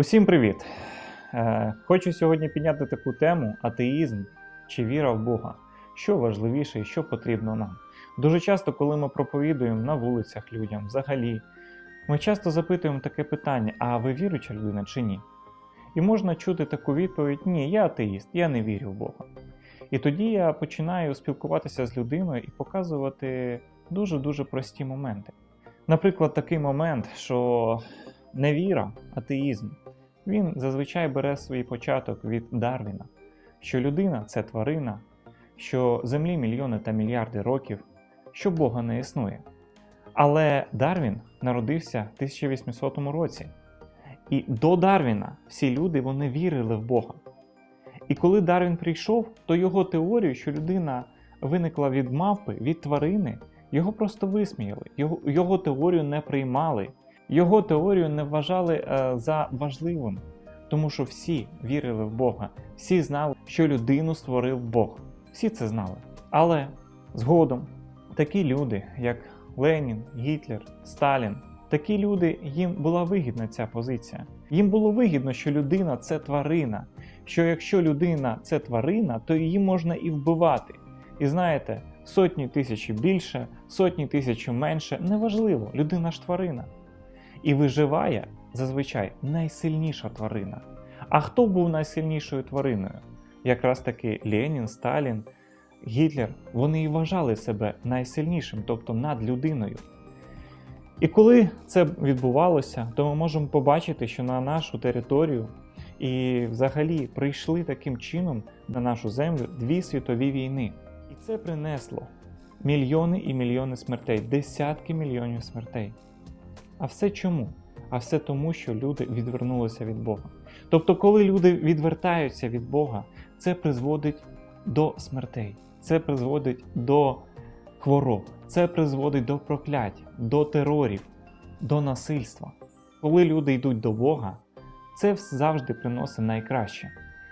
Усім привіт! Е, Хочу сьогодні підняти таку тему атеїзм чи віра в Бога. Що важливіше і що потрібно нам. Дуже часто, коли ми проповідуємо на вулицях людям, взагалі, ми часто запитуємо таке питання: а ви віруюча людина чи ні? І можна чути таку відповідь: Ні, я атеїст, я не вірю в Бога. І тоді я починаю спілкуватися з людиною і показувати дуже-дуже прості моменти. Наприклад, такий момент, що невіра, атеїзм, він зазвичай бере свій початок від Дарвіна, що людина це тварина, що Землі мільйони та мільярди років, що Бога не існує. Але Дарвін народився в 1800 році. І до Дарвіна всі люди вони вірили в Бога. І коли Дарвін прийшов, то його теорію, що людина виникла від мавпи, від тварини, його просто висміяли, його, його теорію не приймали, його теорію не вважали е, за важливим, тому що всі вірили в Бога, всі знали, що людину створив Бог. Всі це знали. Але згодом такі люди, як Ленін, Гітлер, Сталін, такі люди, їм була вигідна ця позиція. Їм було вигідно, що людина це тварина. Що якщо людина це тварина, то її можна і вбивати. І знаєте, сотні тисяч більше, сотні тисяч менше, неважливо, людина ж тварина. І виживає зазвичай найсильніша тварина. А хто був найсильнішою твариною? Якраз таки Ленін, Сталін, Гітлер, вони і вважали себе найсильнішим, тобто над людиною. І коли це відбувалося, то ми можемо побачити, що на нашу територію і взагалі прийшли таким чином на нашу землю дві світові війни. І це принесло мільйони і мільйони смертей, десятки мільйонів смертей. А все чому? А все тому, що люди відвернулися від Бога. Тобто, коли люди відвертаються від Бога, це призводить до смертей, це призводить до хвороб, це призводить до проклять, до терорів, до насильства. Коли люди йдуть до Бога, це завжди приносить найкраще.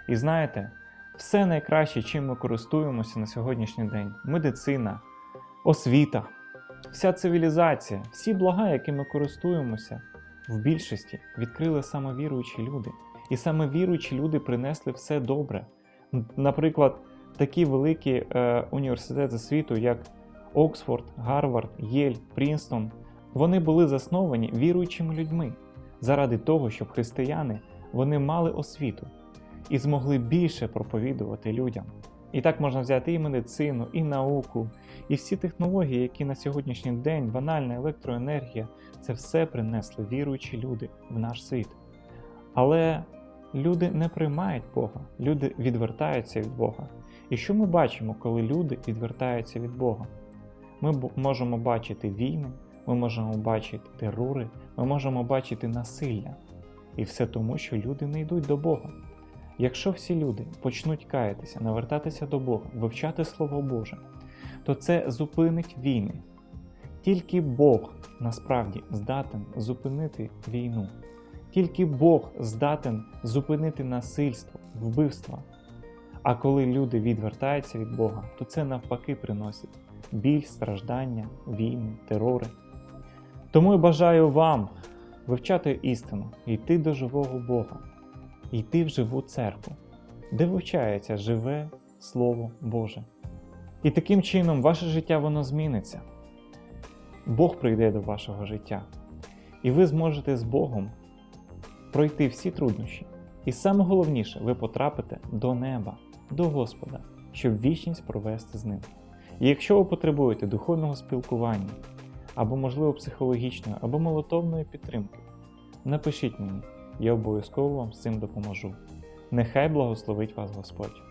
І знаєте, все найкраще, чим ми користуємося на сьогоднішній день медицина, освіта, вся цивілізація, всі блага, якими користуємося, в більшості відкрили саме віруючі люди. І саме віруючі люди принесли все добре. Наприклад, такі великі е, університети світу, як Оксфорд, Гарвард, Єль, Прінстон, вони були засновані віруючими людьми заради того, щоб християни вони мали освіту і змогли більше проповідувати людям. І так можна взяти і медицину, і науку, і всі технології, які на сьогоднішній день, банальна електроенергія, це все принесли віруючі люди в наш світ. Але люди не приймають Бога, люди відвертаються від Бога. І що ми бачимо, коли люди відвертаються від Бога? Ми можемо бачити війни, ми можемо бачити терори, ми можемо бачити насилля. І все тому, що люди не йдуть до Бога. Якщо всі люди почнуть каятися, навертатися до Бога, вивчати Слово Боже, то це зупинить війни. Тільки Бог насправді здатен зупинити війну. Тільки Бог здатен зупинити насильство, вбивства. А коли люди відвертаються від Бога, то це навпаки приносить біль, страждання, війни, терори. Тому я бажаю вам вивчати істину, йти до живого Бога, йти в живу церкву, де вивчається живе Слово Боже. І таким чином ваше життя воно зміниться. Бог прийде до вашого життя, і ви зможете з Богом пройти всі труднощі. І саме головніше, ви потрапите до неба, до Господа, щоб вічність провести з ним. І якщо ви потребуєте духовного спілкування, або, можливо, психологічної, або молотовної підтримки, напишіть мені, я обов'язково вам з цим допоможу. Нехай благословить вас Господь.